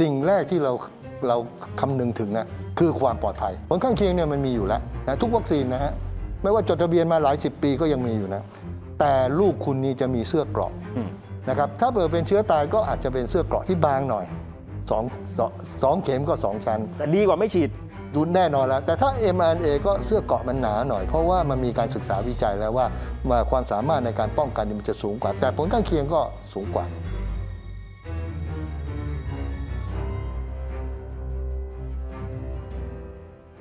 สิ่งแรกที่เราเราคำนึงถึงนะคือความปลอดภัยผลข้างเคียงเนี่ยมันมีอยู่แล้วนะทุกวัคซีนนะฮะไม่ว่าจดทะเบียนมาหลายสิบปีก็ยังมีอยู่นะ แต่ลูกคุณนี่จะมีเสื้อเกราะนะครับถ้าเปิดเป็นเชื้อตายก็อาจจะเป็นเสื้อเกราะที่บางหน่อยสองสองสองเข็มก็สองชั้น แต่ดีกว่าไม่ฉีดดูแน่นอนแล้ว แต่ถ้า mRNA ก็เสื้อเกราะมันหนาหน่อย เพราะว่ามันมีการศึกษาวิจัยแล้วว่าว่าความสามารถในการป้องกันนี่มันจะสูงกว่า แต่ผลข้างเคียงก็สูงกว่า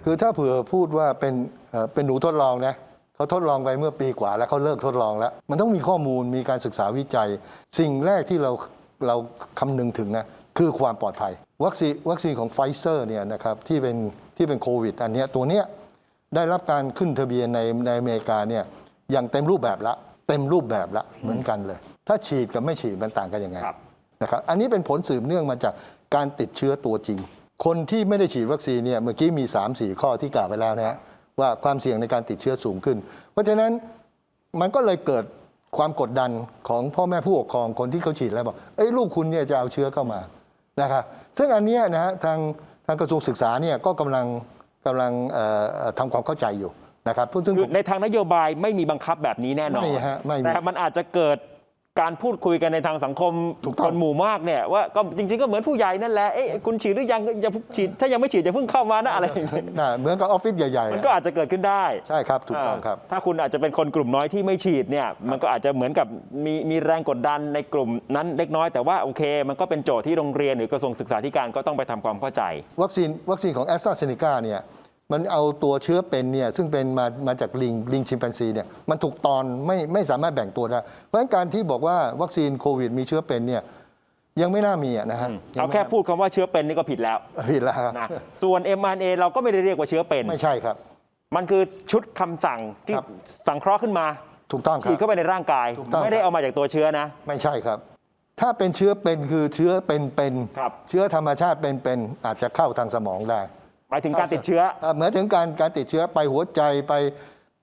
คือถ้าเผื่อพูดว่าเป็นเอ่อเป็นหนูทดลองนะเขาทดลองไปเมื่อปีกว่าแล้วเขาเลิกทดลองแล้ว มันต้องมีข้อมูลมีการศึกษาวิจัย สิ่งแรกที่เราเราคำนึงถึงนะคือความปลอดภัย วัคซีนวัคซีนของไฟเซอร์เนี่ยนะครับที่เป็นที่เป็นโควิดอันเนี้ยตัวเนี้ยได้รับการขึ้นทะเบียนในในอเมริกาเนี่ยอย่างเต็มรูปแบบละเต็มรูปแบบละเหมือนกันเลย ถ้าฉีดกับไม่ฉีดมันต่างกันยังไงครับนะครับอันนี้เป็นผลสืบเนื่องมาจากการติดเชื้อตัวจริง คนที่ไม่ได้ฉีดวัคซีนเนี่ยเมื่อกี้มี 3 4 ข้อที่กล่าวไปแล้วนะฮะว่าความเสี่ยงในการติดเชื้อสูงขึ้น เพราะฉะนั้นมันก็เลยเกิดความกดดันของพ่อแม่ผู้ปกครองคนที่เขาฉีดแล้วบอกเอ้ยลูกคุณเนี่ยจะเอาเชื้อเข้ามานะครับซึ่งอันเนี้ยนะฮะทางทางกระทรวงศึกษาเนี่ยก็กำลังกำลังเอ่อเอ่อทำความเข้าใจอยู่นะครับซึ่งคืผอมในทางนโยบายไม่มีบังคับแบบนี้แน่นอนไม่ฮะไม่มีแต่มันอาจจะเกิด การพูดคุยกันในทางสังคมถูกต้คอง นหมู่มากเนี่ยว่าก็จริง ๆ ก็เหมือนผู้ใหญ่นั่นแหละเอ๊ะคุณฉีดหรือยังอย่าฉีดถ้ายังไม่ฉีดอย่าเพิ่งเข้ามานะอะไรอย่างเงี้ยน่ะเหมือนกับออฟฟิศใหญ่ๆมันอะก็อาจจะเกิดขึ้นได้ใช่ครับ ถูกต้องครับถ้าคุณอาจจะเป็นคนกลุ่มน้อยที่ไม่ฉีดเนี่ยมันก็อาจจะเหมือนกับมีมีแรงกดดันในกลุ่มนั้นเล็กน้อยแต่ว่าโอเค มันก็เป็นโจทย์ที่โรงเรียนหรือกระทรวงศึกษาธิการก็ต้องไปทำความเข้าใจ วัคซีนวัคซีนของแอสตราเซเนกาเนี่ย มันเอาตัวเชื้อเป็นเนี่ยซึ่งเป็นมามาจากลิงลิงชิมแปนซีเนี่ยมันถูกตอนไม่ไม่สามารถแบ่งตัวได้เพราะฉะนั้นการที่บอกว่าวัคซีนโควิด มีเชื้อเป็นเนี่ยยังไม่น่ามีอะนะฮะเอาแค่พูดคำว่าเชื้อเป็นนี่ก็ผิดแล้วผิดแล้วครับนะส่วน mRNA เราก็ไม่ได้เรียกว่าเชื้อเป็น ไม่ใช่ครับ มันคือชุดคำสั่งที่ครับ สังเคราะห์ขึ้นมาถูกต้องครัฉีบดเข้าไปในร่างกาย ถูกต้องไม่ได้เอามาจากตัวเชื้อนะ ไม่ใช่ครับ ถ้าเป็นเชื้อเป็นคือเชื้อเป็นเป็นครับ เชื้อธรรมชาติเป็นเป็นอาจจะเข้าทางสมองได้ หมายถึงการติดเชื้อ อ่าเหมือนถึงการการติดเชื้อไปหัวใจไป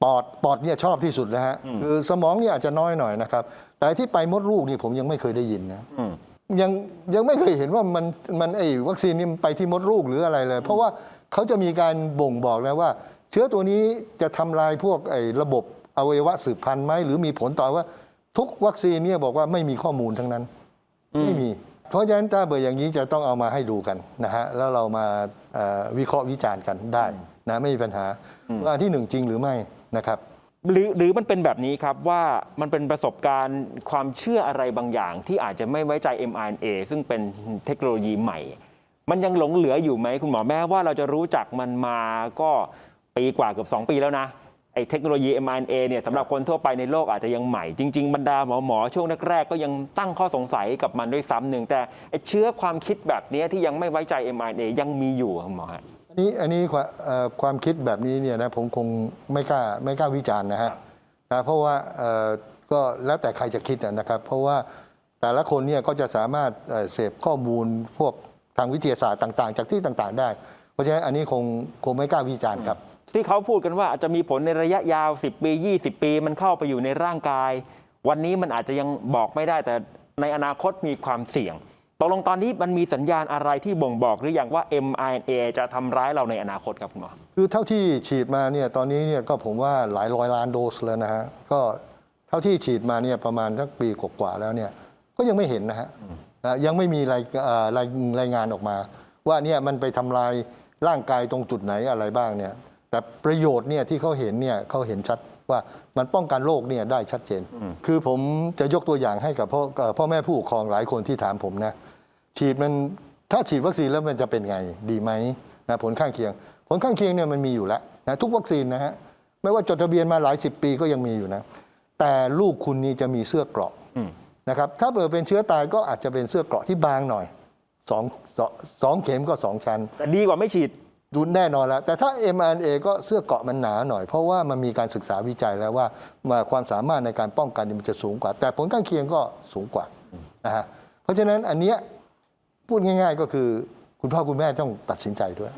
ปอดปอดเนี่ยชอบที่สุดแล้วฮะคือสมองเนี่ยอาจจะน้อยหน่อยนะครับ แต่ที่ไปมดลูกนี่ผมยังไม่เคยได้ยินนะอืม ยังยังไม่เคยเห็นว่ามันมันไอ้วัคซีนนี่มันไปที่มดลูกหรืออะไรเลย เพราะว่าเขาจะมีการบ่งบอกแล้วว่า เชื้อตัวนี้จะทำลายพวกไอ้ระบบอวัยวะสืบพันธุ์ไหมหรือมีผลต่อว่า ทุกวัคซีนเนี่ยบอกว่าไม่มีข้อมูลทั้งนั้น ไม่มี เพราะฉะนั้นถ้าเบอร์อย่างนี้จะต้องเอามาให้ดูกันนะฮะแล้วเรามาเอ่อวิเคราะห์วิจารณ์กันได้นะไม่มีปัญหาว่าอันที่หนึ่งจริงหรือไม่นะครับหรือหรือมันเป็นแบบนี้ครับว่ามันเป็นประสบการณ์ความเชื่ออะไรบางอย่าง ที่อาจจะไม่ไว้ใจ mRNA ซึ่งเป็นเทคโนโลยีใหม่ มันยังหลงเหลืออยู่ไหมคุณหมอแม้ว่าเราจะรู้จักมันมาก็ปีกว่าเกือบ2 ปีแล้วนะ ไอ้เทคโนโลยี mRNA เนี่ยสำหรับคนทั่วไปในโลกอาจจะยังใหม่ จริง ๆ บรรดาหมอหมอๆช่วงแรกๆ ก็ยังตั้งข้อสงสัยกับมันด้วยซ้ำหนึ่งแต่ไอ้เชื้อความคิดแบบนี้ที่ยังไม่ไว้ใจ mRNA ยังมีอยู่คุณหมอฮะ อันนี้อันนี้ความเอ่อความคิดแบบนี้เนี่ยนะผมคงไม่กล้าไม่กล้าวิจารณ์นะฮะนะเพราะว่าเอ่อก็แล้วแต่ใครจะคิดอะนะครับ เพราะว่าแต่ละคนเนี่ยก็จะสามารถเอ่อเสพข้อมูลพวกทางวิทยาศาสตร์ต่าง ๆ จากที่ต่างๆ ได้ เพราะฉะนั้นอันนี้คงคงไม่กล้าวิจารณ์ครับ ที่เขาพูดกันว่าอาจจะมีผลในระยะยาว 10 ปี 20 ปี มันเข้าไปอยู่ในร่างกาย วันนี้มันอาจจะยังบอกไม่ได้ แต่ในอนาคตมีความเสี่ยงตกลงตอนนี้มันมีสัญญาณอะไรที่บ่งบอกหรือยังว่า mRNA จะทำร้ายเราในอนาคตครับคุณหมอคือเท่าที่ฉีดมาเนี่ยตอนนี้เนี่ยก็ผมว่าหลายร้อยล้านโดสแล้วนะฮะก็เท่าที่ฉีดมาเนี่ยประมาณสักปีกว่าๆแล้วเนี่ยก็ยังไม่เห็นนะฮะยังไม่มีรายเอ่อรายรายงานออกมา ว่าเนี่ยมันไปทำลายร่างกายตรงจุดไหนอะไรบ้างเนี่ย แต่ประโยชน์เนี่ยที่เขาเห็นเนี่ยเขาเห็นชัดว่ามันป้องกันโรคเนี่ยได้ชัดเจน คือผมจะยกตัวอย่างให้กับพ่อเอ่อพ่อแม่ผู้ปกครองหลายคนที่ถามผมนะฉีดมันถ้าฉีดวัคซีนแล้วมันจะเป็นไงดีไหมนะผลข้างเคียง ผลข้างเคียงเนี่ยมันมีอยู่แล้วนะทุกวัคซีนนะฮะไม่ว่าจดทะเบียนมาหลายสิบปีก็ยังมีอยู่นะ แต่ลูกคุณนี่จะมีเสื้อเกราะนะครับถ้าเปิดเป็นเชื้อตายก็อาจจะเป็นเสื้อเกราะที่บางหน่อยสองสองสองเข็มก็สองชั้นแต่ดีกว่าไม่ฉีด ดูแน่นอนแล้ว แต่ถ้า mRNA ก็เสื้อเกาะมันหนาหน่อย เพราะว่ามันมีการศึกษาวิจัยแล้วว่าวาความสามารถในการป้องกันมันจะสูงกว่า แต่ผลข้างเคียงก็สูงกว่านะฮะเพราะฉะนั้นอันเนี้ยพูดง่าย ๆ ก็คือคุณพ่อคุณแม่ต้องตัดสินใจด้วย